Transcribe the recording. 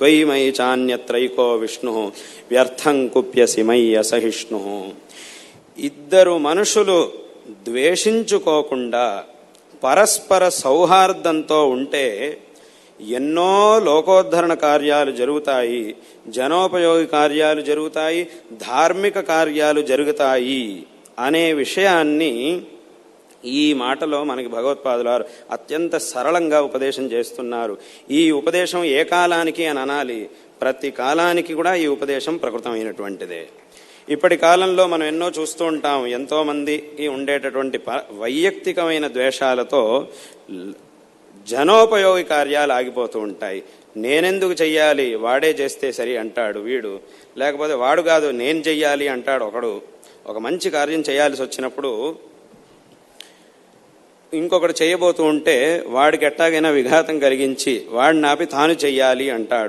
త్వయి మయి చాన్యత్రైకో విష్ణు వ్యర్థం కుప్యసి మయి అసహిష్ణు ఇద్దరు మనుషులు ద్వేషించుకోకుండా పరస్పర సౌహార్దంతో ఉంటే ఎన్నో లోకోద్ధరణ కార్యాలు జరుగుతాయి జనోపయోగి కార్యాలు జరుగుతాయి ధార్మిక కార్యాలు జరుగుతాయి అనే విషయాన్ని ఈ మాటలో మనకి భగవత్పాదులారు అత్యంత సరళంగా ఉపదేశం చేస్తున్నారు. ఈ ఉపదేశం ఏ కాలానికి అని అనాలి ప్రతి కాలానికి కూడా ఈ ఉపదేశం ప్రకృతమైనటువంటిదే. ఇప్పటి కాలంలో మనం ఎన్నో చూస్తూ ఉంటాం ఎంతోమందికి ఉండేటటువంటి ప- వైయక్తికమైన ద్వేషాలతో జనోపయోగి కార్యాలు ఆగిపోతూ ఉంటాయి. నేనెందుకు చెయ్యాలి? వాడే చేస్తే సరి అంటాడు వీడు. లేకపోతే వాడు కాదు నేను చెయ్యాలి అంటాడు ఒకడు. ఒక మంచి కార్యం చేయాల్సి వచ్చినప్పుడు ఇంకొకటి చేయబోతూ ఉంటే వాడికి ఎట్టాగైనా విఘాతం కలిగించి వాడిని ఆపి తాను చెయ్యాలి అంటాడు.